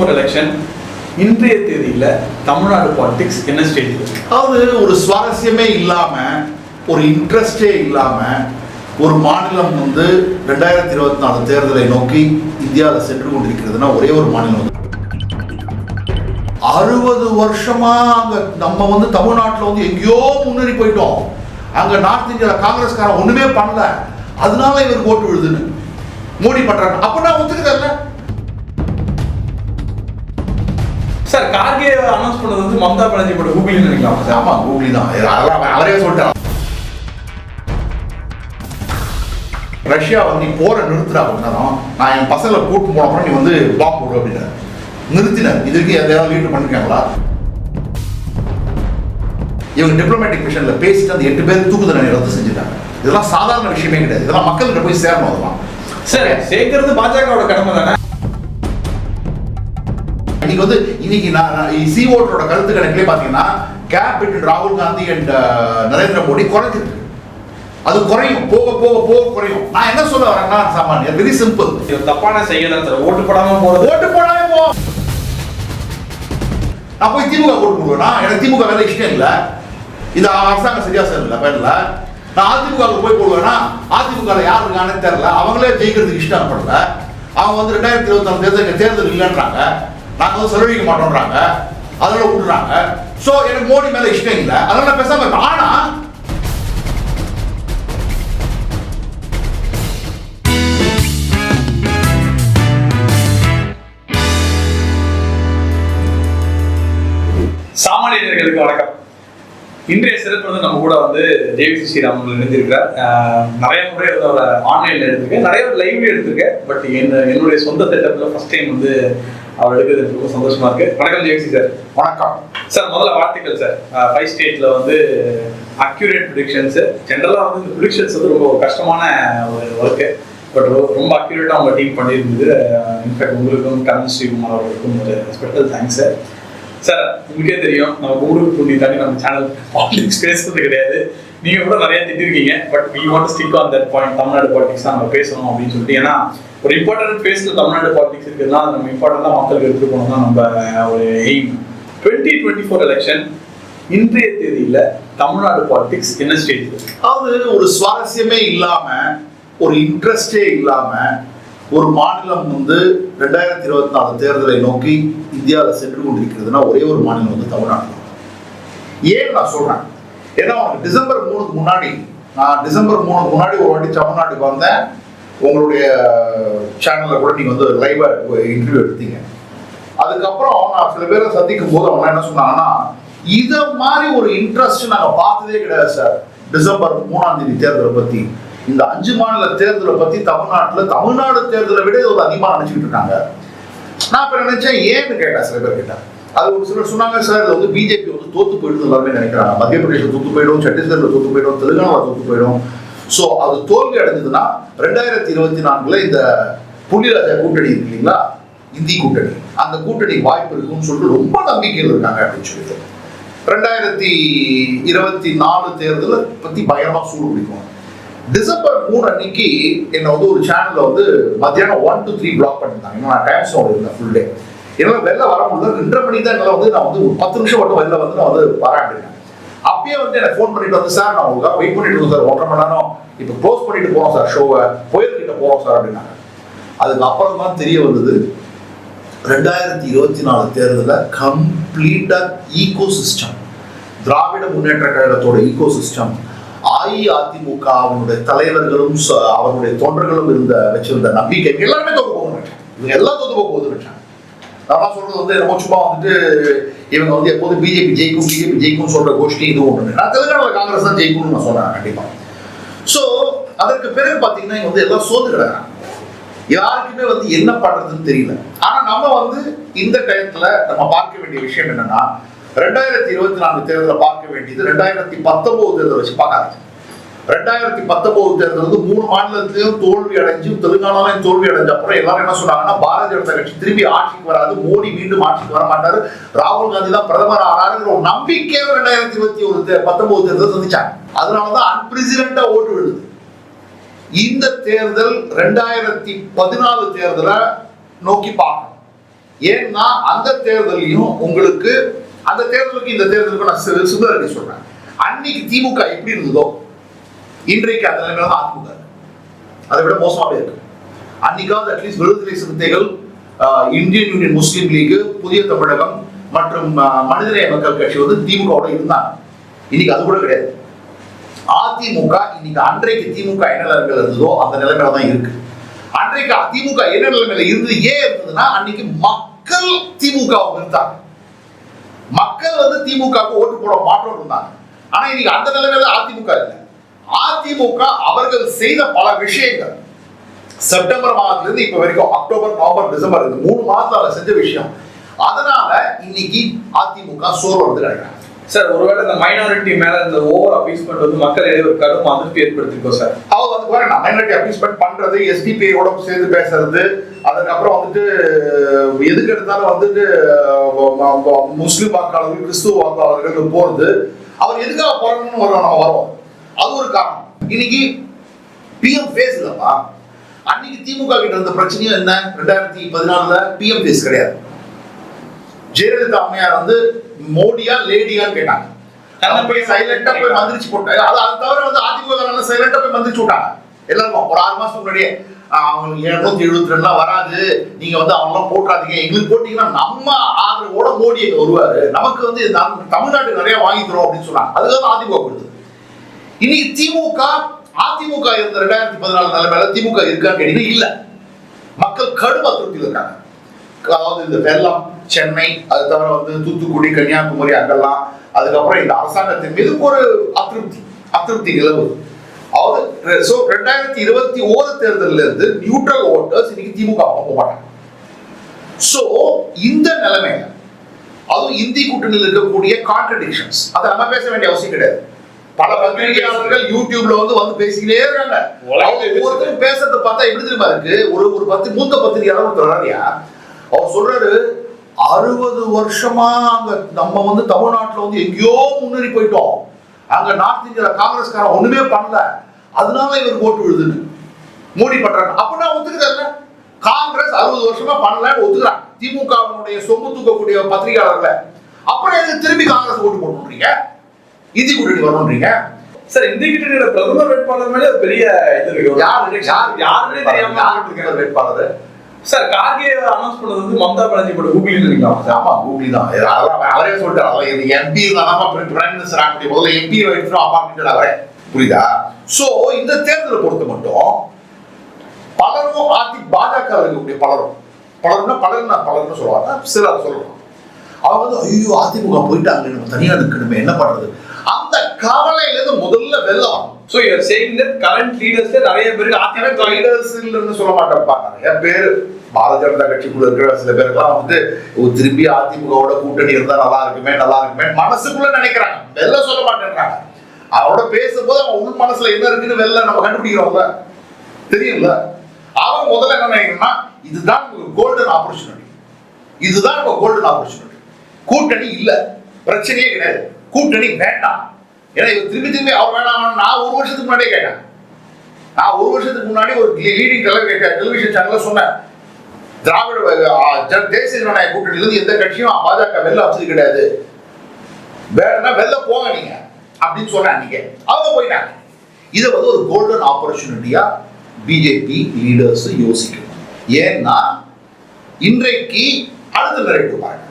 Four election இன்றைய தேதியில் Tamil Nadu politics என்ன ஸ்டேஜ் அதாவது ஒரு சுவாரஸ்யமே இல்லாமல் ஒரு இன்ட்ரெஸ்டே இல்லாமல் ஒரு மாநிலம் வந்து ரெண்டாயிரத்தி இருபத்தி நாலு தேர்தலை நோக்கி இந்தியாவில் சென்று கொண்டிருக்கிறதுனா ஒரே ஒரு மாநிலம் வந்து அறுபது வருஷமா அங்க நம்ம வந்து தமிழ்நாட்டில் வந்து எங்கேயோ முன்னேறி போயிட்டோம். அங்க நார்த் இந்தியாவில் காங்கிரஸ்காரன் ஒண்ணுமே பண்ணல. அதனால இவருக்கு ஓட்டு விழுதுன்னு. மோடி பண்றாங்க அப்படின்னா ஒத்துக்கிறது சார் கார்கே அனௌன்ஸ் பண்ணது வந்து மம்தா பானர்ஜி போட்ட கூகுள் நினைக்கலாமா. சார் ஆமா கூகுளி தான். அதெல்லாம் அவரே சொல்லிட்டான். ரஷ்யா வந்து நீ போற நிறுத்துறா நேரம். நான் என் பசங்களை கூட்டு போனப்பறம் நீ வந்து பாம்பு போடு அப்படின்னாரு நிறுத்தினார் இதுக்கு எதையாவது லீட் பண்ணிருக்காங்களா? இவங்க டிப்ளமேட்டிக் மிஷன்ல பேசிட்டு அந்த எட்டு பேர் தூக்கு தண்டனை ரத்து செஞ்சுட்டாங்க. இதெல்லாம் சாதாரண விஷயமே கிடையாது. இதெல்லாம் மக்கள்கிட்ட போய் சேரணும் அதெல்லாம். சார் சேர்க்கறது பாஜகவோட கடமை தானே? இன்னைக்கு வந்து இன்னைக்கு நான் சி ஓட்டரோட கருத்து கணக்கிலே பாத்தீங்கன்னா கேப் பிட்வீன் ராகுல் காந்தி அண்ட் நரேந்திர மோடி குறைஞ்சிருக்கு அது குறையும். போக போக போக குறையும். நான் என்ன சொல்ல வரேன்னா சாமானியர் வெரி சிம்பிள் தப்பான செயல் ஓட்டு போடாம போறது. ஓட்டு போடாமே போ. நான் போய் திமுக ஓட்டு போடுவேனா? எனக்கு திமுக வேலை இஷ்டம் இல்ல. இது அரசாங்கம் சரியா செய்யல பேர்ல நான் அதிமுக போய் போடுவேனா? அதிமுக யார் இருக்கான்னு தெரியல. அவங்களே ஜெயிக்கிறதுக்கு இஷ்டம் படல. அவங்க வந்து ரெண்டாயிரத்தி இருபத்தி தேர்தல் தேர்தல் இல்லைன்றாங்க. நாங்க வந்து செலவழிக்க மாட்டோம்ன்றாங்க. அதனால விட்டுறாங்க சோ எனக்கு மோடி மேல இஷ்டம் இல்லை. அதனால நான் பேசாமல் இருப்பேன் ஆனா சாமானியர்களுக்கு வணக்கம். இன்றைய சிறப்பு வந்து நம்ம கூட வந்து ஜேவிசி ஸ்ரீராம் அவர்கள் இணைந்திருக்கிறார். ஆஹ் நிறைய முறை வந்து அவரை ஆன்லைன்ல எடுத்திருக்கேன். நிறைய லைவ்ல எடுத்திருக்கேன். பட் என்ன என்னுடைய சொந்த செட்டப்ல ஃபர்ஸ்ட் டைம் வந்து அவர் எடுக்கிறது எனக்கு ரொம்ப சந்தோஷமா இருக்கு. வணக்கம் ஜேவிசி சார் வணக்கம். சார் முதல்ல வாழ்த்துக்கள் சார் ஃபைவ் ஸ்டேட்ல வந்து அக்யூரேட் ப்ரிடிக்ஷன்ஸ் ஜென்ரலாக வந்து இந்த ப்ரிடிக்ஷன்ஸ் வந்து ரொம்ப கஷ்டமான ஒரு ஒர்க்கு பட் ரொம்ப அக்யூரேட்டாக அவங்க டீம் பண்ணியிருந்தது. இன்ஃபேக்ட் உங்களுக்கும் கரண் ஸ்ரீகுமார் அவர்களுக்கும் ஒரு ஸ்பெஷல் தேங்க்ஸ் சார் சார் உங்களுக்கே தெரியும் நம்ம ஊருக்கு பூண்டி தாண்டி நம்ம சேனல் பாலிடிக்ஸ் பேசுறது கிடையாது. நீங்க கூட நிறைய திட்டிருக்கீங்க but we want stick on that point Tamil Nadu politics தான் நம்ம பேசணும் அப்படின்னு சொல்லிட்டு. ஏன்னா ஒரு இம்பார்ட்டன்ட் பேஸ்ல தமிழ்நாடு பாலிடிக்ஸ் இருக்குதுன்னா நம்ம இம்பார்ட்டண்டா மக்களுக்கு எடுத்துட்டு போனோம் தான் நம்ம ஒரு aim twenty twenty four election இன்றைய தேதியில தமிழ்நாடு பாலிடிக்ஸ் என்ன ஸ்டேஜ் அதாவது ஒரு சுவாரஸ்யமே இல்லாம ஒரு இன்ட்ரெஸ்டே இல்லாம ஒரு மாநிலம் வந்து ரெண்டாயிரத்தி இருபத்தி நாலு தேர்தலை நோக்கி இந்தியாவில் சென்று கொண்டிருக்கிறதுனா ஒரே ஒரு மாநிலம் வந்து தமிழ்நாடு. ஏன் நான் சொல்றேன். ஏன்னா உனக்கு டிசம்பர் மூணுக்கு முன்னாடி நான் டிசம்பர் மூணுக்கு முன்னாடி ஒரு வாட்டி தமிழ்நாட்டுக்கு வந்தேன். உங்களுடைய சேனலில் கூட நீங்கள் வந்து லைவாக இன்டர்வியூ எடுத்தீங்க. அதுக்கப்புறம் நான் சில பேரை சந்திக்கும் போது அவங்க என்ன சொன்னாங்கன்னா இதை மாதிரி ஒரு இன்ட்ரெஸ்ட் நாங்கள் பார்த்ததே கிடையாது சார் டிசம்பர் மூணாம் தேதி தேர்தலை பற்றி இந்த அஞ்சு மாநில தேர்தலை பத்தி தமிழ்நாட்டுல தமிழ்நாடு தேர்தலை விட இது ஒரு அதிகமா நினைச்சுக்கிட்டு இருக்காங்க. நான் இப்ப நினைச்சேன்? ஏன்னு கேட்டேன் சில பேர் கேட்டேன் அது ஒரு சிலர் சொன்னாங்க சார் இது வந்து பிஜேபி வந்து தோத்து போயிடுது எல்லாருமே நினைக்கிறாங்க. மத்திய பிரதேசம் தோத்து போயிடும் சத்தீஸ்கர்ல தோத்து போயிடும் தெலுங்கானா தோத்து போயிடும். சோ அது தோல்வி அடைஞ்சதுன்னா ரெண்டாயிரத்தி இருபத்தி நான்குல இந்த புள்ளிராஜா கூட்டணி இருக்கு இல்லைங்களா? இந்தி கூட்டணி. அந்த கூட்டணி வாய்ப்பு இருக்குன்னு சொல்லிட்டு ரொம்ப நம்பிக்கையில் இருக்காங்க அப்படின்னு சொல்லிட்டு. ரெண்டாயிரத்தி இருபத்தி நாலு தேர்தலை பத்தி பயங்கரமா சூடு பிடிக்கும். டிசம்பர் மூணு அன்னைக்கு என்னை வந்து ஒரு சேனல்ல வந்து மத்தியானம் ஒன் டு த்ரீ பிளாக் பண்ணிருந்தாங்க நான் டைம் ஸ்டோன் இருந்தேன் ஃபுல் டே என்னால வெளில வர முடியல. ரெண்டரை மணி தான் என்னால வந்து நான் வந்து ஒரு பத்து நிமிஷம் மட்டும் வெளில வந்து நான் வந்து வராண்டிருக்கேன் அப்பயே வந்து எனக்கு ஃபோன் பண்ணிட்டு வந்து சார் நான் உங்களுக்காக வெயிட் பண்ணிட்டு இருக்கேன் சார். ஒன்றரை மணி நேரம். இப்போ க்ளோஸ் பண்ணிட்டு போகிறோம் சார். ஷோவை கோயில்கிட்ட போகிறோம் சார் அப்படின்னாங்க. அதுக்கு அப்புறம் தான் தெரிய வந்தது ரெண்டாயிரத்தி இருபத்தி நாலு தேர்தலில் கம்ப்ளீட்டாக ஈகோ சிஸ்டம் திராவிட முன்னேற்ற கழகத்தோட ஈகோ சிஸ்டம் அஇஅதிமுக அவனுடைய தலைவர்களும் ச- தொண்டர்களும் இருந்த வச்சிருந்த நம்பிக்கை எல்லாருமே தொகுப்பு போகணும்னு இவங்க எல்லாம் தொகுப்பு போது போகுதுன்னு நான் சொல்றது வந்து ரொம்ப சும்மா வந்துட்டு இவங்க வந்து எப்போதும் பிஜேபி ஜெயிக்கும் பிஜேபி ஜெயிக்கும் சொல்ற கோஷ்டி இது ஒன்று நான் தெலுங்கானாவில் காங்கிரஸ் தான் ஜெயிக்கும்னு நான் சொல்றேன் கண்டிப்பா. ஸோ அதற்கு பிறகு பார்த்தீங்கன்னா இங்க வந்து எல்லாம் சோர்ந்து கிடக்காங்க யாருக்குமே வந்து என்ன பண்றதுன்னு தெரியல. ஆனா நம்ம வந்து இந்த டயத்துல நம்ம பார்க்க வேண்டிய விஷயம் என்னன்னா ரெண்டாயிரத்தி இருபத்தி நான்கு தேர்தலை பார்க்க வேண்டியது ரெண்டாயிரத்தி பத்தொன்பது தேர்தலை வச்சு பார்க்காது ரெண்டாயிரத்தி பத்தொன்பது தேர்தல் வந்து மூணு மாநிலத்திலையும் தோல்வி அடைஞ்சு தெலுங்கானாலையும் தோல்வி அடைஞ்ச அப்புறம் எல்லாரும் என்ன சொன்னாங்கன்னா பாரதிய ஜனதா கட்சி திரும்பி ஆட்சிக்கு வராது மோடி மீண்டும் ஆட்சிக்கு வர மாட்டாரு. ராகுல் காந்தி தான் பிரதமர் ஆறாருங்கிற ஒரு நம்பிக்கையோட ரெண்டாயிரத்தி இருபத்தி ஒரு பத்தொன்பது தேர்தல் சந்திச்சாங்க. அதனாலதான் அன்பிரசிடண்டா ஓட்டு விழுது. இந்த தேர்தல் ரெண்டாயிரத்தி பதினாலு தேர்தலை நோக்கி பார்க்கணும். ஏன்னா அந்த தேர்தலையும் உங்களுக்கு அந்த தேர்தலுக்கு இந்த தேர்தலுக்கு நான் சுந்தரடி சொல்றேன். அன்னைக்கு திமுக எப்படி இருந்ததோ இன்றைக்கு அந்த நிலைமையில தான் அதிமுக அதை விட மோசமாவே இருக்கு. அன்னைக்காவது at least Viduthalai Chiruthaigal Indian Union Muslim League Puthiya Thamizhagam மற்றும் மனிதநேய மக்கள் கட்சி வந்து திமுகவோட இருந்தாங்க. இன்னைக்கு அது கூட கிடையாது. அதிமுக இன்னைக்கு அன்றைக்கு திமுக என்ன நிலைமையில இருந்ததோ அந்த நிலைமையில தான் இருக்கு. அன்றைக்கு அதிமுக என்ன நிலைமையில இருந்து ஏன் இருந்ததுன்னா அன்னைக்கு மக்கள் திமுக இருந்தாங்க மக்கள் வந்து திமுகவுக்கு ஓட்டு போட மாற்றம் இருந்தாங்க. ஆனா இன்னைக்கு அந்த நிலைமையில அதிமுக இல்லை. அதிமுக அவர்கள் செய்த பல விஷயங்கள். செப்டம்பர் மாதத்துல இருந்து இப்ப வரைக்கும் அக்டோபர் நவம்பர் டிசம்பர் இந்த மூணு மாதத்துல செஞ்ச விஷயம். அதனால இன்னைக்கு அதிமுக சோர்வடைந்து கிடைக்கிறாங்க. சார் ஒருவேளை இந்த மைனாரிட்டி மேல இந்த ஓவர் அபியூஸ்மெண்ட் வந்து மக்கள் ஏதோ ஒரு கடும் அதிருப்தி ஏற்படுத்திருக்கோம் சார். அவங்க வந்து பாருங்க மைனாரிட்டி அபியூஸ்மெண்ட் பண்றது எஸ்டிபிஐயோட சேர்ந்து பேசுறது. அதுக்கப்புறம் வந்துட்டு எதுக்கு எடுத்தாலும் வந்துட்டு முஸ்லீம் வாக்காளர்கள் கிறிஸ்துவ வாக்காளர்கள் போறது. அவர் எதுக்காக போறணும்னு வரோம் நம்ம வரோம் அது ஒரு காரணம். இன்னைக்கு பிஎம் ஃபேஸ் இல்லப்பா அன்னைக்கு திமுக கிட்ட இருந்த பிரச்சனையும் என்ன? ரெண்டாயிரத்தி பதினாலுல பிஎம் ஃபேஸ் கிடையாது. ஜெயலலிதா அம்மையார் வந்து மோடியா லேடியான்னு கேட்டாங்க. போய் சைலண்டா போய் மந்திரிச்சு போட்டாங்க அது அது தவிர வந்து அதிமுக சைலண்டா போய் மந்திரிச்சு விட்டாங்க. எல்லாருக்கும் ஒரு ஆறு மாசத்துக்கு முன்னாடியே அவங்களுக்கு இருநூத்தி எழுபத்தி ரெண்டுலாம் வராது. நீங்க வந்து அவங்களாம் போட்டுறாதீங்க. எங்களுக்கு போட்டீங்கன்னா நம்ம ஆதரவோட மோடி வருவாரு. நமக்கு வந்து தமிழ்நாட்டுக்கு நிறைய வாங்கி தரோம் அப்படின்னு சொன்னாங்க. அதுக்காக தான் அதிமுக கொடுத்தது இன்னைக்கு திமுக அதிமுக இருந்த ரெண்டாயிரத்தி பதினாலு நிலைமையில திமுக இருக்கான்னு கேட்டீங்கன்னா இல்ல. மக்கள் கடும் அதிருப்தியில் இருக்காங்க. அதாவது இந்த வெள்ளம் சென்னை அது தவிர வந்து தூத்துக்குடி கன்னியாகுமரி அங்கெல்லாம். அதுக்கப்புறம் இந்த அரசாங்கத்தின் மீது ஒரு அதிருப்தி அதிருப்தி நிலவுது. அதாவது ஸோ ரெண்டாயிரத்தி இருபத்தி ஓரு தேர்தலில் இருந்து நியூட்ரல் ஓட்டர்ஸ் இன்னைக்கு திமுக போக மாட்டாங்க. ஸோ இந்த நிலைமையில அதுவும் இந்தி கூட்டணியில் இருக்கக்கூடிய கான்ட்ரடிக்ஷன்ஸ் அதை நம்ம பேச வேண்டிய அவசியம் கிடையாது. பல பத்திரிகையாளர்கள் யூடியூப்ல வந்து வந்து பேசிக்கிட்டே இருக்காங்க. ஒவ்வொருத்தரும் பேசுறத பார்த்தா எப்படி தெரியுமா இருக்கு? ஒரு ஒரு பத்து மூத்த பத்திரிகையாளர் ஒருத்தர் வராரியா அவர் சொல்றாரு அறுபது வருஷமா அங்க நம்ம வந்து தமிழ்நாட்டுல வந்து எங்கேயோ முன்னேறி போயிட்டோம். அங்க நார்த் இந்தியால காங்கிரஸ்காரன் ஒண்ணுமே பண்ணல. அதனால இவருக்கு ஓட்டு விழுதுன்னு. மோடி பண்றாங்க அப்ப நான் காங்கிரஸ் அறுபது வருஷமா பண்ணலன்னு ஒத்துக்கிறாங்க. திமுகவினுடைய சொம்பு தூக்கக்கூடிய பத்திரிகையாளர்களை. அப்புறம் எதுக்கு திரும்பி காங்கிரஸ் ஓட்டு போடணுன்றீங்க? இந்தி கூட்டணி வரணுன்றீங்க? சார் இந்த கிட்ட பிரதமர் வேட்பாளர் மேல பெரிய இது இருக்கு. யார் யார் யாருன்னே தெரியாம யார். வேட்பாளர்? சார் கார்கே அனௌன்ஸ் பண்ணது வந்து மம்தா பானர்ஜி கூட கூகுளில் நினைக்கலாம் சார் ஆமா கூகுளி தான். அதெல்லாம் அவரே சொல்லிட்டாரு. அதெல்லாம் இது எம்பி தான் பிரைம் மினிஸ்டர் ஆக முடியும். முதல்ல எம்பி எடுத்துரும் அப்பா அப்படின்ட்டு அவரே. புரியுதா? சோ இந்த தேர்தலை பொறுத்த மட்டும் பலரும் ஆதி பாஜக இருக்கக்கூடிய பலரும் பலரும்னா பலரும் நான் பலர்னு சொல்லுவாங்க சிலர் சொல்லலாம் அவங்க வந்து ஐயோ அதிமுக போயிட்டாங்க நம்ம தனியா நிற்கணுமே என்ன பண்றது? அந்த கவலையிலேருந்து முதல்ல வெள்ளம் so you're saying that current leaders நிறைய பேருக்கு அதிமுக லீடர்ஸ் இல்லைன்னு சொல்ல மாட்டேன்ப்பா நிறைய பேர் பாரதிய ஜனதா கட்சிக்குள்ள இருக்கிற சில பேருக்குலாம் வந்து திரும்பி அதிமுகவோட கூட்டணி இருந்தா நல்லா இருக்குமே நல்லா இருக்குமே மனசுக்குள்ள நினைக்கிறாங்க. வெளில சொல்ல மாட்டேன்றாங்க. அவரோட பேசும்போது அவன் உள் மனசுல என்ன இருக்குன்னு வெளில நம்ம கண்டுபிடிக்கிறோம்ல. தெரியும்ல? அவன் முதல்ல என்ன நினைக்கணும்னா இதுதான் கோல்டன் ஆப்பர்ச்சுனிட்டி இதுதான் இப்போ கோல்டன் ஆப்பர்ச்சுனிட்டி கூட்டணி இல்ல. பிரச்சனையே கிடையாது. கூட்டணி வேண்டாம். ஏன்னா இவர் திரும்பி திரும்பி அவர் வேணாம் நான் ஒரு வருஷத்துக்கு முன்னாடியே கேட்டேன். நான் ஒரு வருஷத்துக்கு முன்னாடி ஒரு லீடிங் டெலிவிஷன் சேனல்ல சொன்னேன். திராவிட தேசிய ஜனநாயக கூட்டணியிலிருந்து எந்த கட்சியும் பாஜக வெளில வச்சது கிடையாது. வேணும்னா வெளில போங்க நீங்க அப்படின்னு சொன்னேன் நீங்க அவங்க போயிட்டாங்க. இதை வந்து ஒரு கோல்டன் ஆப்பர்ச்சுனிட்டியா பிஜேபி லீடர்ஸ் யோசிக்கணும். ஏன்னா இன்றைக்கு அடுத்த நிறைவு பாருங்க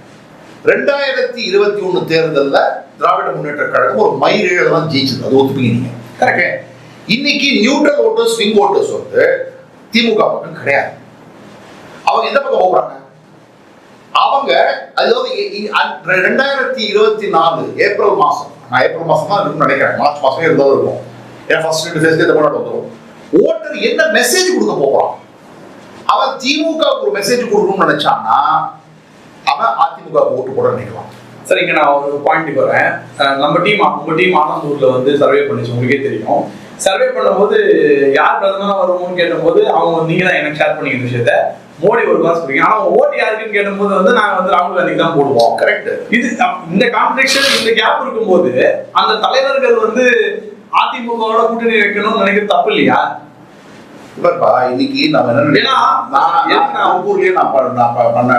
ரெண்டாயிரத்தி இருபத்தி ஒண்ணு தேர்தலில் திராவிட முன்னேற்ற கழகம் ஒரு மயிரிழ தான் ஜெயிச்சது அது ஒத்துப்பீங்க நீங்க இன்னைக்கு நியூட்ரல் ஓட்டர்ஸ் ஸ்விங் ஓட்டர்ஸ் வந்து திமுக பக்கம் கிடையாது. அவங்க எந்த பக்கம் போகிறாங்க அவங்க அதாவது ரெண்டாயிரத்தி இருபத்தி நாலு ஏப்ரல் மாசம் நான் ஏப்ரல் மாசம் தான் இருக்கும்னு நினைக்கிறேன். மார்ச் மாசமே இருந்தாலும் இருக்கும். ஏன் ஃபர்ஸ்ட் ரெண்டு ஃபேஸ்க்கு தமிழ்நாடு வந்துடும் ஓட்டர் என்ன மெசேஜ் கொடுக்க போகிறான் அவன் திமுக ஒரு மெசேஜ் கொடுக்கணும்னு நினைச்சான்னா அவன் அதிமுக ஓட்டு போட நினைக்கலாம். சார் இங்க நான் ஒரு பாயிண்ட் வரேன். நம்ம டீம் உங்க டீம் ஆனந்தூர்ல வந்து சர்வே பண்ணிச்சு உங்களுக்கே தெரியும். சர்வே பண்ணும்போது யார் பிரதமரா வருவோம்னு கேட்டபோது அவங்க வந்து நீங்க தான் எனக்கு ஷேர் பண்ணிக்கிற விஷயத்த மோடி ஒரு காசு கொடுங்க ஆனா ஓட்டு யாருக்குன்னு கேட்டபோது வந்து நாங்க வந்து ராகுல் காந்திக்கு தான் போடுவோம். கரெக்ட் இது இந்த கான்ட்ரடிக்ஷன் இந்த கேப் இருக்கும்போது அந்த தலைவர்கள் வந்து அதிமுகவோட கூட்டணி வைக்கணும்னு நினைக்கிறது தப்பு இல்லையா? இப்பப்பா இன்னைக்கு நம்ம என்ன நான் ஊர்லயே நான் பண்ண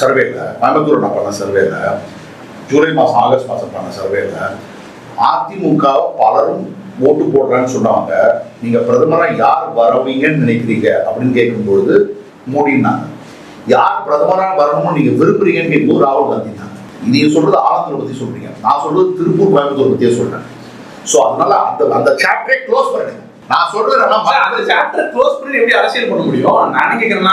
சர்வேல கோயம்புத்தூர் நான் பண்ண சர்வேல ஜூலை மாதம் ஆகஸ்ட் மாதம் பண்ண சர்வேல அதிமுக பலரும் ஓட்டு போடுறான்னு சொன்னாங்க. நீங்கள் பிரதமராக யார் வரவீங்கன்னு நினைக்கிறீங்க? அப்படின்னு கேட்கும்பொழுது மோடினாங்க யார் பிரதமராக வரணும்னு நீங்கள் விரும்புறீங்கன்னு கேட்கும்போது ராகுல் காந்தி தான் நீங்க சொல்றது ஆனந்தரை பத்தி சொல்றீங்க. நான் சொல்றது திருப்பூர் கோயம்புத்தூர் பத்தியே சொல்றேன். ஸோ அதனால அந்த அந்த சாப்டரே க்ளோஸ் பண்ணுங்க நான் சொல்றது அந்த சாப்டர் க்ளோஸ் பண்ணி எப்படி அரசியல் பண்ண முடியும்? நான் என்ன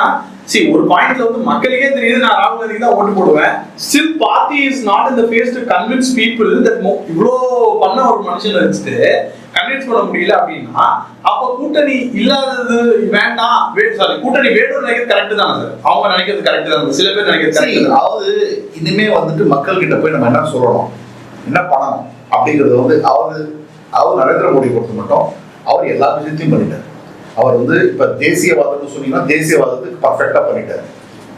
சி ஒரு பாயிண்ட்ல வந்து மக்களுக்கே தெரியுது நான் ராகுல் காந்தி தான் ஓட்டு போடுவேன். Still party is not in the face to convince people that இவ்வளோ பண்ண ஒரு மனுஷனை வச்சுட்டு கன்வின்ஸ் பண்ண முடியல அப்படின்னா அப்ப கூட்டணி இல்லாதது வேண்டாம். சாரி கூட்டணி வேணும்னு நினைக்கிறது கரெக்ட் தானே சார் அவங்க நினைக்கிறது கரெக்ட் தான் சில பேர் நினைக்கிறது சரி, கரெக்ட் அதாவது இனிமே வந்துட்டு மக்கள் கிட்ட போய் நம்ம என்ன சொல்லணும்? என்ன பண்ணணும்? அப்படிங்கிறது வந்து அவர் அவர் நரேந்திர மோடி பொறுத்த மட்டும் அவர் எல்லா விஷயத்தையும் பண்ணிட்டார். அவர் வந்து இப்ப தேசியவாதம்னு சொன்னீங்கன்னா தேசியவாதத்துக்கு பர்ஃபெக்டா பண்ணிட்டாரு.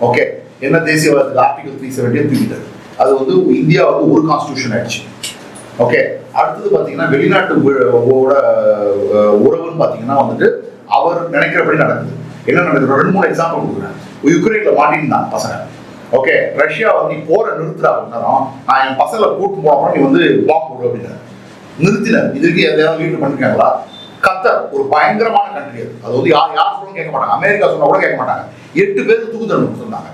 ஓகே என்ன தேசியவாதத்துக்கு? Article three செவன்டியை தூக்கிட்டாரு. அது வந்து இந்தியா வந்து ஒரு கான்ஸ்டியூஷன் ஆயிடுச்சு. ஓகே அடுத்தது பாத்தீங்கன்னா வெளிநாட்டு உறவுன்னு பாத்தீங்கன்னா வந்துட்டு அவர் நினைக்கிறபடி நடக்குது என்ன நடக்குது ரெண்டு மூணு எக்ஸாம்பிள் கொடுக்குறேன். யுக்ரைன்ல மாட்டிருந்தான் பசங்க. ஓகே ரஷ்யா வந்து நீ போற நிறுத்துறா அப்படின்னாலும் நான் என் பசங்களை கூட்டு போனப்பறம் நீ வந்து பாம்பு போடு அப்படின்னாரு. நிறுத்தினார். இதுக்கு எதாவது வீட்டு பண்ணிருக்காங்களா? கத்தர் ஒரு பயங்கரமான கண்ட்ரி அது. அது வந்து யார் யார் சொல்லணும் கேட்க மாட்டாங்க. அமெரிக்கா சொன்னா கூட கேட்க மாட்டாங்க. எட்டு பேருக்கு தூக்கு தண்டனை கொடுத்துருந்தாங்க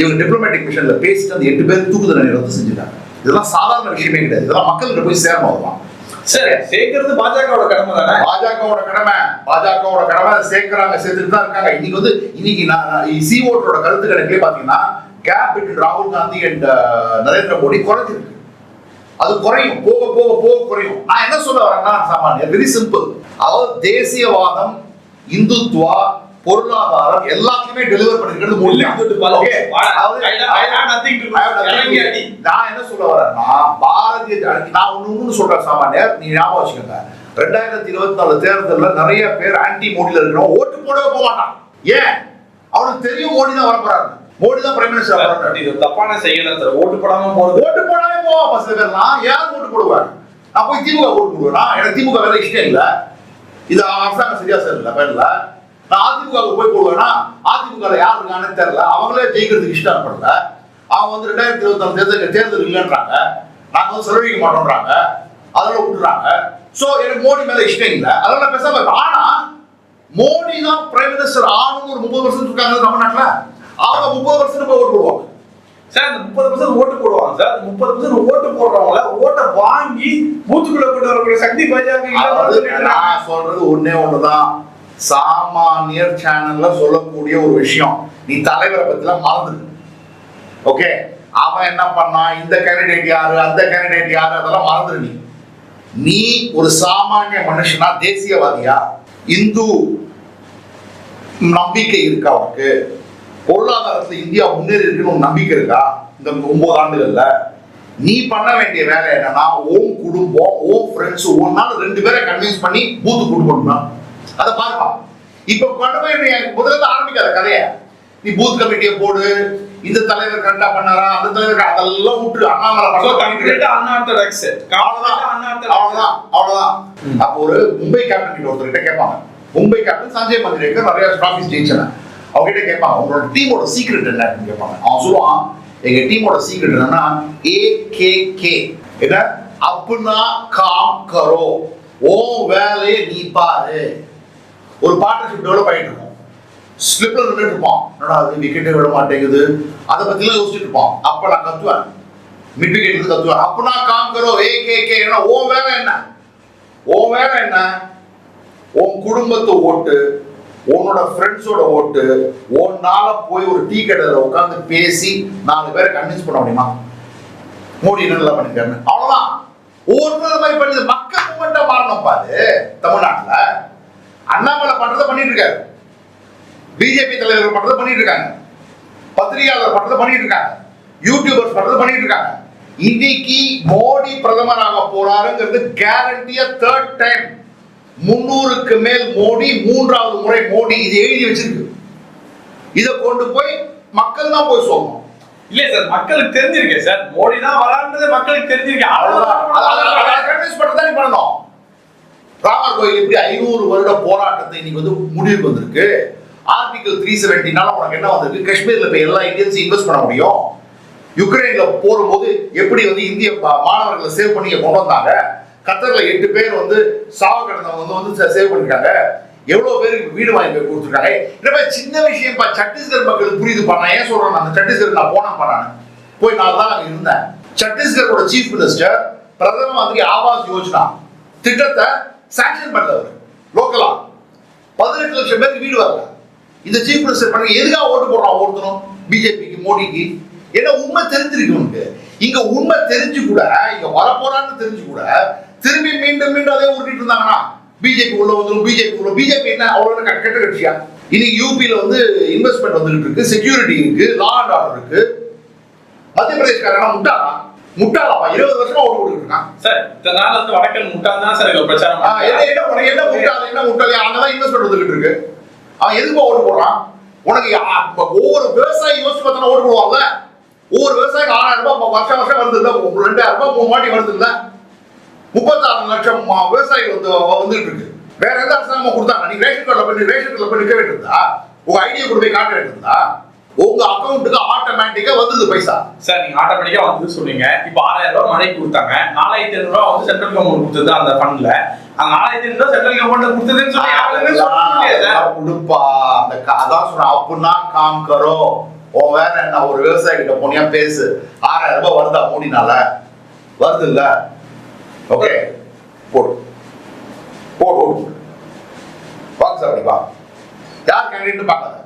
இவங்க டிப்ளமேட்டிக் மிஷன்ல பேசிட்டு அந்த எட்டு பேருக்கு தூக்கு தண்டனை ரத்து செஞ்சுட்டாங்க. இதெல்லாம் சாதாரண விஷயமே கிடையாது. இதெல்லாம் மக்கள்கிட்ட போய் சேரணும் அதெல்லாம் சார் சேர்க்கறது பாஜகவோட கடமை தானே? பாஜகவோட கடமை. பாஜகவோட கடமை. சேர்க்கறாங்க சேர்த்துட்டு தான் இருக்காங்க. இன்னைக்கு வந்து இன்னைக்கு நான் சி ஓட்டரோட கருத்து கணக்கிலே பாத்தீங்கன்னா கேப் பிட்வீன் ராகுல் காந்தி அண்ட் நரேந்திர மோடி குறைஞ்சிருக்கு. அது குறையும். போக போக போக குறையும். நான் என்ன சொல்ல வரேன்னா சாமானியர் வெரி சிம்பிள் அதாவது தேசியவாதம் இந்துத்துவா பொருளாதாரம் எல்லாத்தையுமே டெலிவர் பண்ணிருக்கிறது. அடி. நான் என்ன சொல்ல வரேன்னா பாரதிய நான் ஒண்ணு ஒண்ணு சொல்றேன் சாமானியர். நீ ஞாபகம் வச்சுக்கோங்க. ரெண்டாயிரத்தி இருபத்தி நாலு தேர்தல்ல நிறைய பேர் ஆன்டி மோடியில இருக்கிறோம் ஓட்டு போடவே போக மாட்டான் ஏன்? அவனுக்கு தெரியும் மோடி தான் வரப்போறாரு மோடி தான் பிரைம் மினிஸ்டர் சார், இது தப்பான செயல் சார். ஓட்டு போடாம போறது. ஓட்டு போடாமே போவான் சில பேர்லாம் யார் ஓட்டு போடுவார்? நான் போய் திமுக ஓட்டு போடுவேனா. எனக்கு திமுக வேலை இஷ்டம் இல்ல. இது அரசாங்கம் சரியா சரியில்ல பேர்ல நான் அதிமுக போய் போடுவேனா? அதிமுக யார் இருக்கான்னு தெரியல. அவங்களே ஜெயிக்கிறதுக்கு இஷ்டம் படல அவங்க வந்து ரெண்டாயிரத்தி இருபத்தி நாலு தேர்தல் தேர்தல் இல்லைன்றாங்க. நாங்க வந்து செலவழிக்க மாட்டோம்ன்றாங்க அதனால விட்டுறாங்க. சோ எனக்கு மோடி மேல இஷ்டம் இல்ல. அதனால பேசாம. ஆனா மோடி தான் பிரைம் மினிஸ்டர் ஆகணும்னு ஒரு முப்பது வருஷம் இருக்காங்க தமிழ்நாட்டுல அவங்க முப்பது போய் ஓட்டு போடுவாங்க. சார் அந்த முப்பது பர்சன்ட் ஓட்டு போடுவாங்க சார். முப்பது பர்சன்ட் ஓட்டு போடுறவங்கள ஓட்டை வாங்கி பூத்துக்குள்ள கொண்டு வரக்கூடிய சக்தி பாஜக நான் சொல்றது ஒண்ணே ஒண்ணுதான். சாமானியர் சேனல்ல சொல்லக்கூடிய ஒரு விஷயம். நீ தலைவரை பத்திலாம் மறந்துடு ஓகே அவன் என்ன பண்ணான்? இந்த கேண்டிடேட் யாரு? அந்த கேண்டிடேட் யாரு? அதெல்லாம் மறந்துடு நீ. நீ ஒரு சாமானிய மனுஷனா தேசியவாதியா? இந்து நம்பிக்கை இருக்கா உனக்கு? பொருளாதாரத்துல இந்தியா முன்னேறி இருக்குன்னு நம்பிக்கை இருக்கா? இந்த ஒன்பது ஆண்டுகள்ல. நீ பண்ண வேண்டிய வேலை என்னன்னா ஓம் குடும்பம் ஓம் ஃப்ரெண்ட்ஸ் ஒன்னால ரெண்டு பேரை கன்வின்ஸ் பண்ணி பூத்து கூட்டு போடணும் அதை பாருப்பா. இப்ப நீ முதல்ல ஆரம்பிக்காத கதைய. நீ பூத் கமிட்டியை போடு இந்த தலைவர் கரெக்டா பண்ணாரா அந்த தலைவர் அதெல்லாம் விட்டு அண்ணாமலை அவ்வளவுதான். அவ்வளவுதான். அப்போ ஒரு மும்பை கேப்டன் கிட்ட ஒருத்தர்கிட்ட கேட்பாங்க. மும்பை கேப்டன் சஞ்சய் மந்திரேக்கர் நிறைய டிராஃபிஸ் ஜெயிச்சன அவங்க கிட்ட கேட்பாங்க. உங்களோட டீமோட சீக்ரெட் என்ன அப்படின்னு கேட்பாங்க. அவன் சொல்லுவான் எங்க டீமோட சீக்ரெட் என்னன்னா ஏ கே கே என்ன? அப்புனா காம் கரோ. ஓ வேலையை நீ பாரு. ஒரு பார்ட்னர்ஷிப் டெவலப் ஆகிட்டு இருக்கும். ஸ்லிப்ல நின்றுட்டு இருப்பான். என்னடா அது விக்கெட்டே விட மாட்டேங்குது. அதை பத்திலாம் யோசிச்சுட்டு இருப்பான். அப்ப நான் கத்துவேன். மிட் விக்கெட் இருந்து கத்துவேன். அப்புனா காம் கரோ ஏ கே கே என்ன ஓ வேலை என்ன? ஓ வேலை என்ன? உன் குடும்பத்தை ஓட்டு. உன்னோட ஃப்ரெண்ட்ஸோட ஓட்டு ஒன்னால போய் ஒரு டீ கடையில் உட்காந்து பேசி நாலு பேரை கன்வின்ஸ் பண்ண முடியுமா? மோடி நல்லா பண்ணிருக்காரு அவ்வளவுதான். ஒவ்வொருத்தரும் மாதிரி பண்ணுது மக்கள் மூமெண்டா மாறணும் பாரு தமிழ்நாட்டுல. அண்ணாமலை பண்றதை பண்ணிட்டு இருக்காரு. பிஜேபி தலைவர் பண்றதை பண்ணிட்டு இருக்காங்க. பத்திரிகையாளர் பண்றதை பண்ணிட்டு இருக்காங்க. யூடியூபர்ஸ் பண்றதை பண்ணிட்டு இருக்காங்க. இன்னைக்கு மோடி பிரதமராக போறாருங்கிறது கேரண்டியா தேர்ட் டைம் முன்னூறுக்கு மேல் மோடி மூன்றாவது முறை மோடி இது எழுதி வச்சிருக்கு. இதை கொண்டு போய் மக்கள் தான் போய் சொல்லணும் இல்ல சார் மக்களுக்கு தெரிஞ்சிருக்கேன் சார். மோடி தான் வரான்றது மக்களுக்கு அவ்வளவுதான். convince பண்ணதான் பண்ணணும். ராமர் கோயில் இப்படி ஐநூறு வருட போராட்டத்தை இன்னைக்கு வந்து முடிவுக்கு வந்திருக்கு. ஆர்டிகல் த்ரீ செவன்டினால உனக்கு என்ன வந்திருக்கு? காஷ்மீர்ல போய் எல்லா இந்தியன்ஸும் இன்வெஸ்ட் பண்ண முடியும். யுக்ரைன்ல போகும்போது எப்படி வந்து இந்திய மாணவர்களை சேவ் பண்ணி கொண்டு வந்தாங்க? கத்தரில் எட்டு பேர் வந்து சாவ கிடந்தவங்க வந்து வந்து சேவ் பண்ணிட்டாங்க எவ்வளோ பேருக்கு வீடு வாங்கி போய் கொடுத்துருக்காங்க. இந்த மாதிரி சின்ன விஷயம்ப்பா சத்தீஸ்கர் மக்களுக்கு புரியுதுப்பா நான் ஏன் சொல்றேன் அந்த சத்தீஸ்கர் நான் போனேன்ப்பா நான். போய் நான் தான் அங்கே இருந்தேன். சத்தீஸ்கரோட சீஃப் மினிஸ்டர் பிரதம மந்திரி ஆவாஸ் யோஜனா திட்டத்தை சாங்ஷன் பண்ணவர். லோக்கலா பதினெட்டு லட்சம் பேருக்கு வீடு வரல. இந்த சீஃப் மினிஸ்டர் பண்ணி எதுக்காக ஓட்டு போடுறான் ஒருத்தனும் பிஜேபிக்கு மோடிக்கு. ஏன்னா உண்மை தெரிஞ்சிருக்கு உனக்கு? இங்க உண்மை தெரிஞ்சு கூட இங்க வரப்போறான்னு தெரிஞ்சு கூட திரும்பி மீண்டும் மீண்டும் அதே உருட்டிட்டு இருந்தாங்கன்னா பிஜேபி உள்ள வந்துடும் பிஜேபி உள்ள பிஜேபி என்ன? அவ்வளவு கெட்ட கெட்ட கட்சியா? இன்னைக்கு யூபியில வந்து இன்வெஸ்ட்மெண்ட் வந்துகிட்டு இருக்கு செக்யூரிட்டி இருக்கு லா அண்ட் ஆர்டர் இருக்கு. மத்திய பிரதேஷ்காரன் முட்டாளா? முட்டாளாப்பா இருபது வருஷமா ஓட்டு போட்டுக்கிட்டு இருக்கான். சார் இத்தனை நாள் வந்து வடக்கன் முட்டாள் தான் சார் பிரச்சாரம் என்ன என்ன உனக்கு என்ன முட்டாள் என்ன முட்டாள்? அங்கதான் இன்வெஸ்ட்மெண்ட் வந்துகிட்டு இருக்கு. அவன் எதுக்கு ஓட்டு போடுறான்? உனக்கு ஒவ்வொரு விவசாயி யோசிச்சு பார்த்தா ஓட்டு போடுவாங்கல்ல ஒவ்வொரு விவசாயிக்கு ஆறாயிரம் ரூபாய் வருஷம் வருஷம் வருது இல்ல ரெண்டாயிரம் ரூபாய் மூணு வாட்டி வருது இல்ல. முப்பத்தாறு லட்சம் ஆ, விவசாயிகள் வந்து வந்துட்டு இருக்கு வேற எந்த அரசாங்கம் கொடுத்தாங்க. நீங்க ரேஷன் கார்டுல பண்ணி ரேஷன் கார்டுல போய் நிக்க வேண்டியதா உங்க ஐடியா கொண்டு போய் காட்ட வேண்டியதா உங்க அக்கௌண்ட்டுக்கு ஆட்டோமேட்டிக்கா வந்துருது பைசா. சார் நீங்க ஆட்டோமேட்டிக்கா வந்து சொன்னீங்க. இப்போ ஆறாயிரம் ரூபாய் மழைக்கு கொடுத்தாங்க. நாலாயிரத்தி ஐநூறு ரூபாய் வந்து சென்ட்ரல் கவர்மெண்ட் கொடுத்தது அந்த ஃபண்ட்ல அந்த நாலாயிரத்தி ஐநூறு ரூபாய் சென்ட்ரல் கவர்மெண்ட் கொடுத்ததுன்னு சொல்லி யாருமே சொல்ல முடியாது. சார் உடுப்பா அந்த அதான் சொல்றேன் அப்படின்னா காம் கரோ உன் வேற என்ன? ஒரு விவசாயி கிட்ட போனியா பேசு. ஆறாயிரம் ரூபாய் வருதா மூடினால? வருது இல்ல ஓகே போடு. போடு போடு. வாங்க சார் அப்படி வா. யார் கேண்டிடேட் பார்க்காத.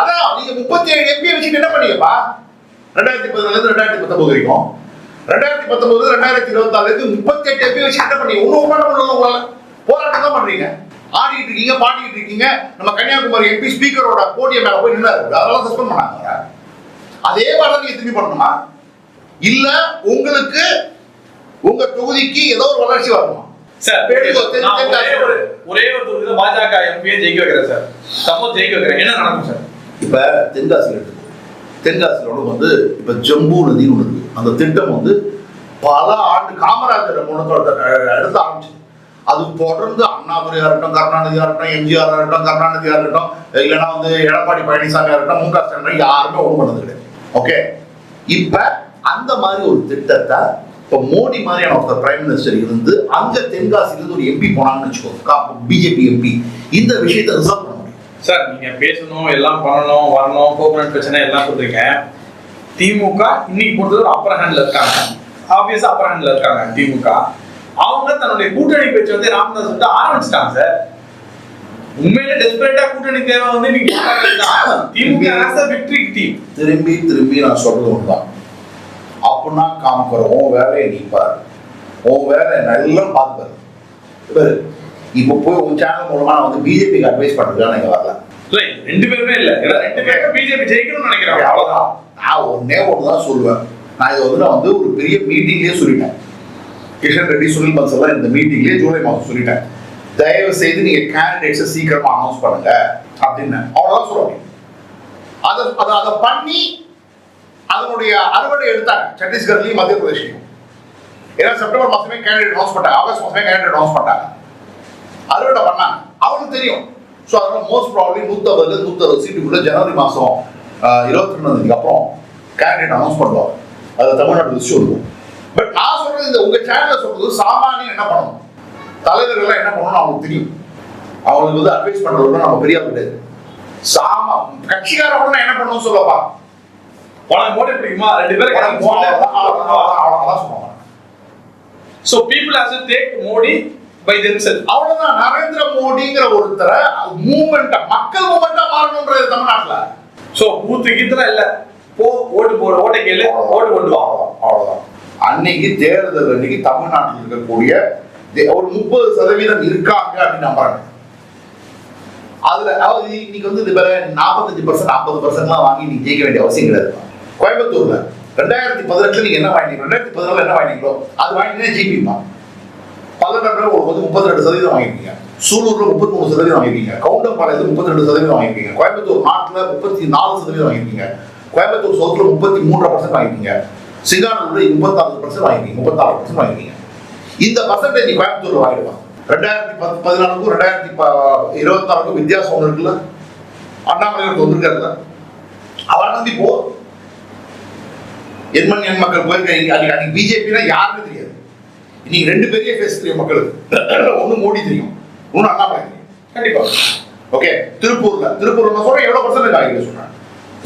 அதான் நீங்க முப்பத்தி ஏழு எம்பி வச்சுட்டு என்ன பண்ணீங்கப்பா? ரெண்டாயிரத்தி பதினாலுல இருந்து ரெண்டாயிரத்தி பத்தொன்பது வரைக்கும். ரெண்டாயிரத்தி பத்தொன்பது ரெண்டாயிரத்தி இருபத்தி நாலுல இருந்து முப்பத்தி எட்டு எம்பி வச்சு என்ன பண்ணீங்க. ஒன்றும் பண்ண முடியல உங்களால? போராட்டம் தான் பண்றீங்க. ஆடிட்டு இருக்கீங்க பாடிட்டு இருக்கீங்க. நம்ம கன்னியாகுமரி எம்பி ஸ்பீக்கரோட போடியம் மேல போய் நின்னாரு. அதெல்லாம் சஸ்பெண்ட் பண்ணாங்க அதே மாதிரி நீங்க திரும்பி பண்ணணுமா? இல்ல உங்களுக்கு உங்க தொகுதிக்கு ஏதோ ஒரு வளர்ச்சி வரணுமா? ஒரே. ஒரு தொகுதியில பாஜக எம்பியை ஜெயிக்க வைக்கிறேன் சார். சப்போஸ் ஜெயிக்க வைக்கிறேன். என்ன நடக்கும் சார்? இப்ப தென்காசியில் எடுத்துக்கோ தென்காசியில் ஒன்று வந்து இப்ப ஜம்பு நதின்னு ஒன்று இருக்கு. அந்த திட்டம் வந்து பல ஆண்டு காமராஜர் முன்னத்தோட எடுத்து ஆரம்பிச்சு. அது தொடர்ந்து அண்ணாதுரையா இருக்கட்டும் கருணாநிதியா இருக்கட்டும் எம்ஜிஆர் இருக்கட்டும் கருணாநிதியா இருக்கட்டும் இல்லைன்னா வந்து எடப்பாடி பழனிசாமியா இருக்கட்டும் மு க ஸ்டாலின் யாருமே ஒன்றும் பண்ணது கிடையாது. ஓகே இப்ப அந்த மாதிரி ஒரு திட்டத்தை இப்ப மோடி மாதிரியான ஒருத்தர் பிரைம் மினிஸ்டர் இருந்து அங்க தென்காசியில இருந்து ஒரு எம்பி போனாங்கன்னு வச்சுக்கோ பிஜேபி எம்பி இந்த விஷயத்தை ரிசர்வ் பண்ண முடியும். சார் நீங்க பேசணும் எல்லாம் பண்ணணும் வரணும் கோகனட் பிரச்சனை எல்லாம் சொல்றீங்க. திமுக இன்னைக்கு பொறுத்தவரை அப்பர் ஹேண்ட்ல இருக்காங்க. ஆப்வியஸா அப்பர் ஹேண்ட்ல இருக்காங்க திமுக. அவங்க தன்னுடைய கூட்டணி பேச்சு வந்து ராமதாஸ் வந்து ஆரம்பிச்சிட்டாங்க சார். உண்மையில டெஸ்பரேட்டா கூட்டணி தேவை வந்து நீங்க. திமுக விக்டரி டீம் திரும்பி திரும்பி நான் சொல்றது ஒண்ணுதான். அப்படின்னா காமிக்கிற உன் வேலையை நீ பாரு. உன் வேலையை நல்லா பார்த்து பாரு. இப்போ போய் உன் சேனல் மூலமா நான் வந்து பிஜேபிக்கு அட்வைஸ் பண்றதுக்காக நீங்க வரல. இல்ல ரெண்டு பேருமே இல்ல. ரெண்டு பேருமே பிஜேபி ஜெயிக்கணும்னு நினைக்கிறாங்க அவ்வளவுதான். நான் ஒன்னே ஒன்று தான் சொல்லுவேன். நான் இதை வந்து நான் வந்து ஒரு பெரிய மீட்டிங்லேயே சொல்லிட்டேன். கிஷன் ரெட்டி சுனில் பன்சல்லாம் இந்த மீட்டிங்லேயே ஜூலை மாதம் சொல்லிட்டேன். தயவு செய்து நீங்க கேண்டிடேட்ஸை சீக்கிரமா அனௌன்ஸ் பண்ணுங்க. அப்படின்னு அவ்வளவுதான் சொல்ல முடியும். அதை அதை அதை பண்ணி அதனுடைய அறுவடை எடுத்தாங்க. சத்தீஸ்கர்லயும் மத்திய பிரதேஷ்லையும் ஏன்னா செப்டம்பர் மாசமே கேண்டிடேட் அனௌன்ஸ் பண்ணாங்க. ஆகஸ்ட் மாசமே கேண்டிடேட் அனௌன்ஸ் பண்ணாங்க. அறுவடை பண்ணாங்க. அவனுக்கு தெரியும். ஸோ அதனால மோஸ்ட் ப்ராப்ளி நூற்றம்பதுல நூற்றறுபது சீட்டுக்குள்ள ஜனவரி மாதம் இருபத்தி ரெண்டாந்தேதிக்கு அப்புறம் கேண்டிடேட் அனௌன்ஸ் பண்ணுவாங்க. அது தமிழ்நாடு லிஸ்ட் வருவோம் பட் நான் சொல்றது இந்த உங்க சேனல்ல சொல்றது சாமானியம் என்ன பண்ணணும்? தலைவர்கள்லாம் என்ன பண்ணணும் அவங்களுக்கு தெரியும். அவங்களுக்கு வந்து அட்வைஸ் பண்றதுக்கு நம்ம பெரிய கிடையாது சாமா கட்சிக்காரன் என்ன பண்ணணும் சொல்லப்பா உனக்கு மோடி பிடிக்குமா? ரெண்டு அவ்வளவுதான், அவ்வளவுதான் சொல்லுவாங்க so people has take Modi by themselves அவ்வளவுதான். நரேந்திர மோடிங்கிற ஒருத்தரை மூமெண்டா மக்கள் மூமெண்டா மாறணும்ன்றது தமிழ்நாட்டுல. சோ பூத்து கீத்துல இல்ல. போ ஓட்டு போட ஓட்டை கேளு. ஓட்டு கொண்டு வா. அவ்வளவுதான், அன்னைக்கு தேர்தல் அன்னைக்கு தமிழ்நாட்டில் இருக்கக்கூடிய ஒரு முப்பது சதவீதம் இருக்காங்க அப்படின்னு நம்புறாங்க அதுல அதாவது இன்னைக்கு வந்து இது நாற்பத்தஞ்சு பர்சன்ட் ஐம்பது பர்சன்ட்லாம் வாங்கி நீங்க ஜெயிக்க வேண்டிய அவசியம் கிடையாது கோயம்புத்தூர்ல. ரெண்டாயிரத்தி பதினெட்டுல நீங்க என்ன வாங்கினீங்க? ரெண்டாயிரத்தி பதினாலுல என்ன வாங்கினீங்களோ அது வாங்கினீங்கன்னா ஜிபிமா பல்லடம் ஒரு வந்து முப்பத்தி ரெண்டு சதவீதம் வாங்கிருக்கீங்க சூலூர்ல முப்பத்தி மூணு சதவீதம் வாங்கிருக்கீங்க கவுண்டம்பாளையத்துல முப்பத்தி ரெண்டு சதவீதம் வாங்கிருக்கீங்க கோயம்புத்தூர் நாட்டுல முப்பத்தி நாலு சதவீதம் வாங்கிருக்கீங்க கோயம்புத்தூர் சவுத்துல முப்பத்தி மூன்றரை பர்சன்ட் வாங்கிருக்கீங்க சிங்கானூர்ல முப்பத்தாறு பர்சன்ட் வாங்கிருக்கீங்க முப்பத்தாறு பர்சன்ட் வாங்கிருக்கீங்க இந்த பர்சன்டேஜ் கோயம்புத்தூர்ல வாங்கிடுவாங்க ரெண்டாயிரத்தி பத்து பதினாலுக்கும் ரெண்டாயிரத்தி ப- இருபத்தாறுக்கும் வித்தியாசம் ஒன்று இருக்குல்ல? அண்ணாமலை ஒருத்தர் வந்திருக்காருல்ல? அவரை நம்பி போ. எண்மண் எண் மக்கள் போயிருக்காங்க அன்னைக்கு அன்னைக்கு பிஜேபினா யாருன்னு தெரியாது. இன்னைக்கு ரெண்டு பெரிய ஃபேஸ் தெரியும் மக்களுக்கு. ஒண்ணு மோடி தெரியும் ஒண்ணு அண்ணாமலை தெரியும். கண்டிப்பா. ஓகே திருப்பூர்ல திருப்பூர்ல நான் சொல்றேன் எவ்வளவு பர்சன்ட் ஆகிருக்கு சொல்றேன்.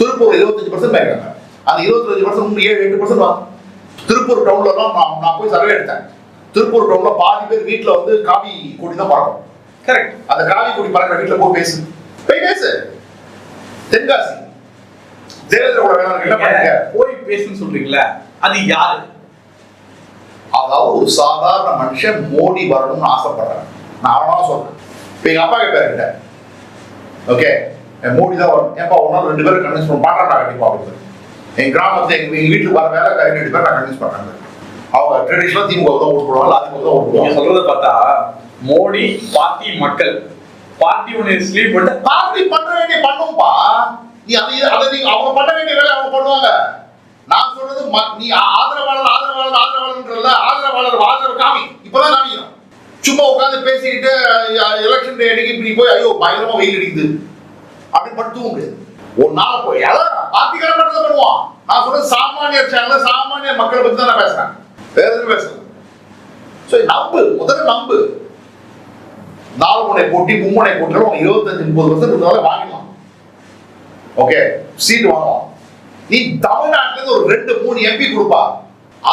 திருப்பூர் இருபத்தஞ்சு பர்சன்ட் ஆயிருக்காங்க அந்த இருபத்தஞ்சு பர்சன்ட் ஏழு எட்டு பர்சன்ட் வாங்க திருப்பூர் டவுன்ல தான் நான் நான் போய் சர்வே எடுத்தேன். திருப்பூர் டவுன்ல பாதி பேர் வீட்ல வந்து காவி கொடி தான் பறக்கும். கரெக்ட் அந்த காவி கொடி பறக்கிற வீட்ல போய் பேசு. போய் பேசு. தென்காசி. ஜெயலலிதா கூட வேணாம் என்ன பண்ணுங்க? போய் பேசுன்னு சொல்றீங்களா அது யாரு? அதாவது ஒரு சாதாரண மனுஷன் மோடி வரணும்னு ஆசைப்படுறேன் நான் அவனா சொல்றேன். இப்ப எங்க அப்பா பேர்கிட்ட ஓகே மோடி தான் வரும் ஒரு நாள் ரெண்டு பேரும் கன்வின்ஸ் பண்ண பாடுறா கண்டிப்பா அப்படின்னு எங்க கிராமத்துல எங்க எங்க வீட்டுக்கு வர ரெண்டு பேர் நான் கன்வின்ஸ் பண்றாங்க அவங்க ட்ரெடிஷனலா திமுக தான் ஓட்டு போடுவாங்க அதிமுக தான் ஓட்டு நீங்க போடுவாங்க. சொல்றத பார்த்தா மோடி பார்ட்டி மக்கள். பார்ட்டி ஒன்னு ஸ்லீப் பண்ணிட்டு பார்ட்டி பண்ண வேண்டிய பண்ணும்பா. நீ அதை அதை நீ அவங்க பண்ண வேண்டிய வேலை அவங்க பண்ணுவாங்க. நான் சொல்றது நீ ஆதரவாளர் ஆதரவாளர் ஆதரவாளர்ன்றல ஆதரவாளர் ஆதரவு காமி. இப்பதான் காமிக்கணும். சும்மா உட்கார்ந்து பேசிக்கிட்டு எலெக்ஷன் டே அன்னைக்கு இப்படி போய் ஐயோ பயங்கரமா வெயில் அடிக்குது. அப்படி படுத்துவும் முடியாது ஒரு நாள் போய் அதான் பார்ட்டிக்கார மட்டும் பண்ணுவான். நான் சொல்றது சாமானியர் சேனல் சாமானிய மக்களை பத்தி தான் நான் பேசுறேன். வேற எதுவும் பேசுறேன் ஸோ நம்பு. முதல்ல நம்பு. நாலு முனை போட்டி மும்முனை போட்டியில் இருபத்தஞ்சு முப்பது வருஷம் இருந்தாலும் வாங்கிடலாம் ஓகே சீட் வாங்கலாம். நீ தமிழ்நாட்டுல ஒரு ரெண்டு மூணு எம்பி கொடுப்பா.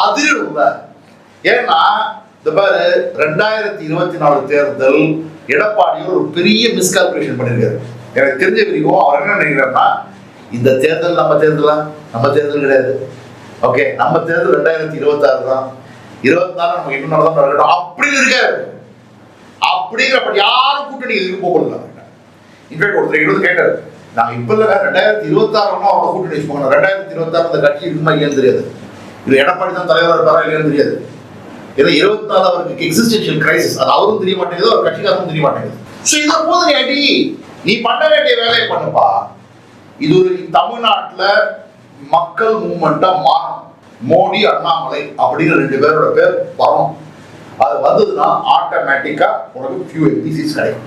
அதிரும்ல ஏன்னா இந்த பாரு ரெண்டாயிரத்தி இருபத்தி நாலு தேர்தல் எடப்பாடி ஒரு பெரிய மிஸ்கால்குலேஷன் பண்ணிருக்காரு. எனக்கு தெரிஞ்ச வரைக்கும் அவர் என்ன நினைக்கிறாருன்னா இந்த தேர்தல் நம்ம தேர்தலா? நம்ம தேர்தல் கிடையாது. ஓகே நம்ம தேர்தல் ரெண்டாயிரத்தி இருபத்தாறு தான். இருபத்தி நாலு நமக்கு இன்னும் தான் அப்படி அப்படின்னு இருக்காரு. அப்படிங்கிறப்ப யாரும் கூட்டணி எதுக்கு போகல. இன்ஃபேக்ட் ஒருத்தர் இருபது கேட்டாரு. நாங்க இப்ப இல்ல ரெண்டாயிரத்தி இருபத்தாறுனா அவரோட கூட்டணி வச்சுக்கோங்க. ரெண்டாயிரத்தி இருபத்தாறு அந்த கட்சி இருக்குமா இல்லையான்னு தெரியாது. இது எடப்பாடி தான் தலைவராக இருப்பாரா இல்லையான்னு தெரியாது. ஏன்னா இருபத்தி நாலு அவருக்கு எக்ஸிஸ்டன்ஷியல் கிரைசிஸ் அது அவரும் தெரிய மாட்டேங்குது அவர் கட்சிக்காரரும் தெரிய மாட்டேங்குது. ஸோ இதை போது நீ அடி நீ பண்ண வேண்டிய வேலையை பண்ணுப்பா. இது ஒரு தமிழ்நாட்டில் மக்கள் மூமெண்டா மாறும் மோடி அண்ணாமலை அப்படிங்கிற ரெண்டு பேரோட பேர் வரும். அது வந்ததுன்னா ஆட்டோமேட்டிக்கா உனக்கு ஃபியூ எம்பிசிஸ் கிடைக்கும்.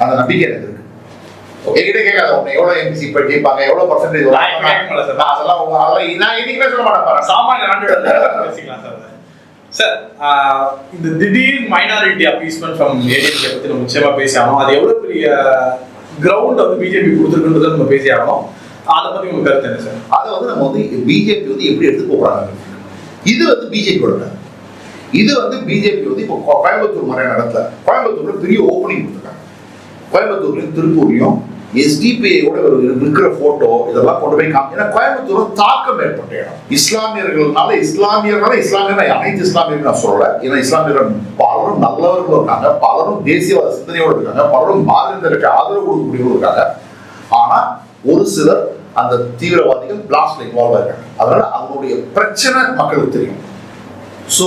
அந்த நம்பிக்கை எனக்கு இருக்கு. என்கிட்ட கேட்காத உன்னை. எவ்வளவு எம்பிசி இப்ப கேட்பாங்க எவ்வளவு பர்சன்டேஜ். அதெல்லாம் அதெல்லாம் நான் என்னைக்குமே சொல்ல மாட்டேன். சாமானிய பேசிக்கலாம் சார். சார் இந்த திடீர் மைனாரிட்டி அப்பீஸ்மெண்ட் ஃப்ரம் ஏடிஎம்கே பத்தி நம்ம நிச்சயமா பேசி ஆகணும் அது எவ்வளவு பெரிய கிரவுண்ட் வந்து பிஜேபி கொடுத்துருக்குன்றதை நம்ம பேசி ஆகணும் அதை பத்தி உங்க கருத்து என்ன சார்? அதை வந்து நம்ம வந்து பிஜேபி வந்து எப்படி எடுத்து போறாங்க? இது வந்து பிஜேபியோட இது வந்து பிஜேபி வந்து இப்போ கோயம்புத்தூர் மாதிரி நடத்தல. கோயம்புத்தூர்ல பெரிய ஓப்பனிங் கொடுத்துருக்காங்க. கோயம்புத்தூர்லயும் திருப்பூர்லயும் எஸ்டிபிஐயோட ஒரு இருக்கிற போட்டோ இதெல்லாம் கொண்டு போய் காமி ஏன்னா கோயம்புத்தூர் தாக்கம் ஏற்பட்ட இடம். இஸ்லாமியர்கள்னால இஸ்லாமியர்களால இஸ்லாமியர் அனைத்து இஸ்லாமியர்கள் நான் சொல்லல. ஏன்னா இஸ்லாமியர்கள் பலரும் நல்லவர்களும் இருக்காங்க. பலரும் தேசியவாத சிந்தனையோடு இருக்காங்க. பலரும் மாநிலத்திற்கு ஆதரவு கொடுக்கக்கூடியவர்கள் இருக்காங்க. ஆனா ஒரு சிலர் அந்த தீவிரவாதிகள் பிளாஸ்ட்ல இன்வால்வ் ஆயிருக்காங்க அதனால அவங்களுடைய பிரச்சனை மக்களுக்கு தெரியும். ஸோ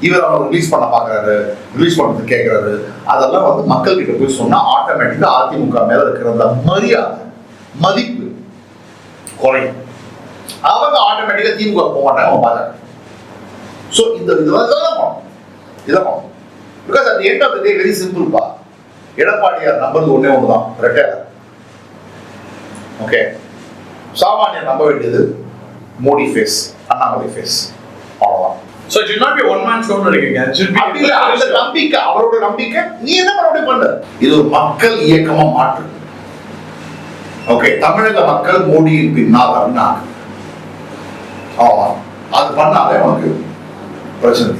இவர் அவர் ரிலீஸ் பண்ண பார்க்கறாரு ரிலீஸ் பண்ணுறது கேட்கறாரு அதெல்லாம் வந்து மக்கள் கிட்ட போய் சொன்னா ஆட்டோமேட்டிக்கா அதிமுக மேல இருக்கிற அந்த மரியாதை மதிப்பு குறையும். அவங்க ஆட்டோமேட்டிக்கா திமுக போக மாட்டாங்க அவங்க பாஜக ஸோ இந்த இதெல்லாம் இதெல்லாம் பண்ணணும். இதெல்லாம் because at end of the day very சிம்பிள்ப்பா எடப்பாடியார் நம்புறது ஒண்ணே ஒன்று தான் ஓகே சாமானியர் நம்ப வேண்டியது மோடி ஃபேஸ் அண்ணாமலை ஃபேஸ் அவ்வளோதான் இட் ஒன் மேன் ஷோன்னு அப்படி இல்ல அந்த நம்பிக்கை அவரோட நம்பிக்கை நீ என்ன மறுபடியும் பண்ண இது ஒரு மக்கள் இயக்கமா மாற்று ஓகே தமிழக மக்கள் மோடியின் பின்னால். அவ்வளவுதான் அது பண்ணாலே உனக்கு பிரச்சனை.